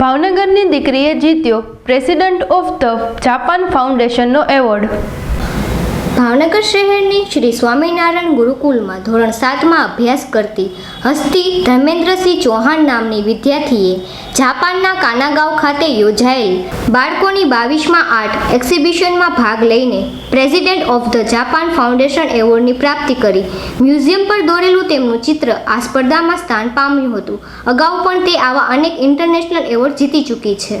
ભાવનગરની દીકરીએ જીત્યો પ્રેસિડન્ટ ઓફ ધ જાપાન ફાઉન્ડેશનનો એવોર્ડ. ભાવનગર શહેરની શ્રી સ્વામિનારાયણ ગુરુકુલમાં ધોરણ સાતમાં અભ્યાસ કરતી હસ્તી ધર્મેન્દ્રસિંહ ચૌહાણ નામની વિદ્યાર્થીએ જાપાનના કાનાગાંવ ખાતે યોજાયેલ બાળકોની બાવીસમાં આર્ટ એક્ઝિબિશનમાં ભાગ લઈને president of the Japan foundation એવોર્ડની પ્રાપ્તિ કરી. મ્યુઝિયમ પર દોરેલું તેમનું ચિત્ર આ સ્પર્ધામાં સ્થાન પામ્યું હતું. અગાઉ પણ તે આવા અનેક ઇન્ટરનેશનલ એવોર્ડ જીતી ચૂકી છે.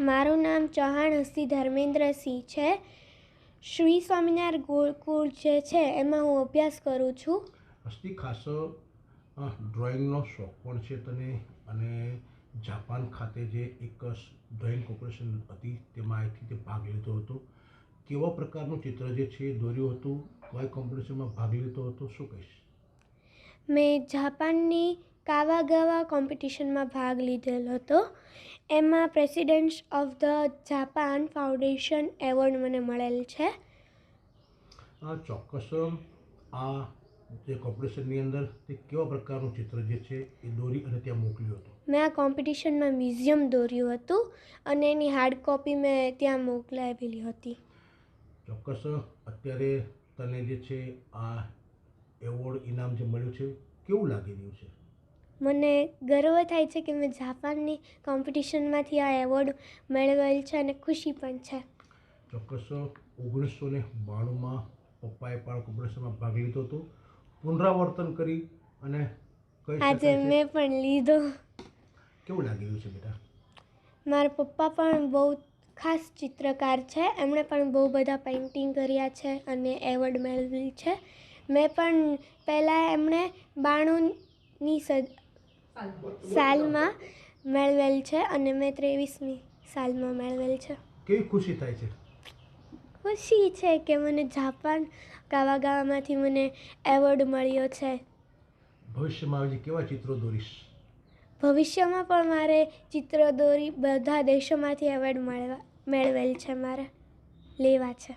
મારું નામ ચૌહાણ હસ્તી ધર્મેન્દ્રસિંહ છે. શ્રી સ્વામિનારાયણ ગુરુકુળ જે છે એમાં હું અભ્યાસ કરું છું. હસ્તી ખાસ ડ્રોઈંગનો શોખ પણ છે તને અને જાપાન ખાતે જે એક ડ્રોઈંગ કોમ્પિટિશન હતી તેમાં અહીંથી તે ભાગ લીધો હતો. કેવા પ્રકારનું ચિત્ર જે છે દોર્યું હતું? કોઈ કોમ્પિટિશનમાં ભાગ લીધો હતો? શું કહીશ? મેં જાપાનની કાવાગાવા કોમ્પિટિશનમાં ભાગ લીધેલો હતો. એમાં president of the Japan foundation award મને મળેલ છે. ચોક્કસ. આ જે કોમ્પિટિશનની અંદર તે કેવા પ્રકારનું ચિત્ર જે છે એ દોરી અને ત્યાં મોકલ્યું હતું? મેં આ કોમ્પિટિશનમાં મ્યુઝિયમ દોર્યું હતું અને એની હાર્ડ કોપી મેં ત્યાં મોકલાવેલી હતી. ચોક્કસ. અત્યારે તને જે છે આ એવોર્ડ ઇનામ જે મળ્યું છે કેવું લાગી રહ્યું છે? મને ગર્વ થાય છે કે મેં જાપાનની કોમ્પિટિશનમાંથી આ એવોર્ડ મેળવેલ છે અને ખુશી પણ છે. ચોક્કસ. ઓગણીસો ને બાણુંમાં પપ્પાએ પણ કોમ્પિટિશનમાં ભાગ લીધો હતો. પુનરાવર્તન કરી અને આજે મેં પણ લીધો. કેવું લાગી રહ્યું છે બેટા? મારા પપ્પા પણ બહુ ખાસ ચિત્રકાર છે. એમણે પણ બહુ બધા પેઇન્ટિંગ કર્યા છે અને એવોર્ડ મેળવેલ છે. મેં પણ પહેલાં એમણે બાણુંની સદ સાલમાં મેળવેલ છે અને મેં ત્રેવીસમી સાલમાં મેળવેલ છે. કેવી ખુશી થાય છે? ખુશી છે કે મને જાપાન ગાવા ગાવામાંથી મને એવોર્ડ મળ્યો છે. ભવિષ્યમાં આવી કેવા ચિત્રો દોરીશ? ભવિષ્યમાં પણ મારે ચિત્ર દોરી બધા દેશોમાંથી એવોર્ડ મળવા મેળવેલ છે મારે લેવા છે.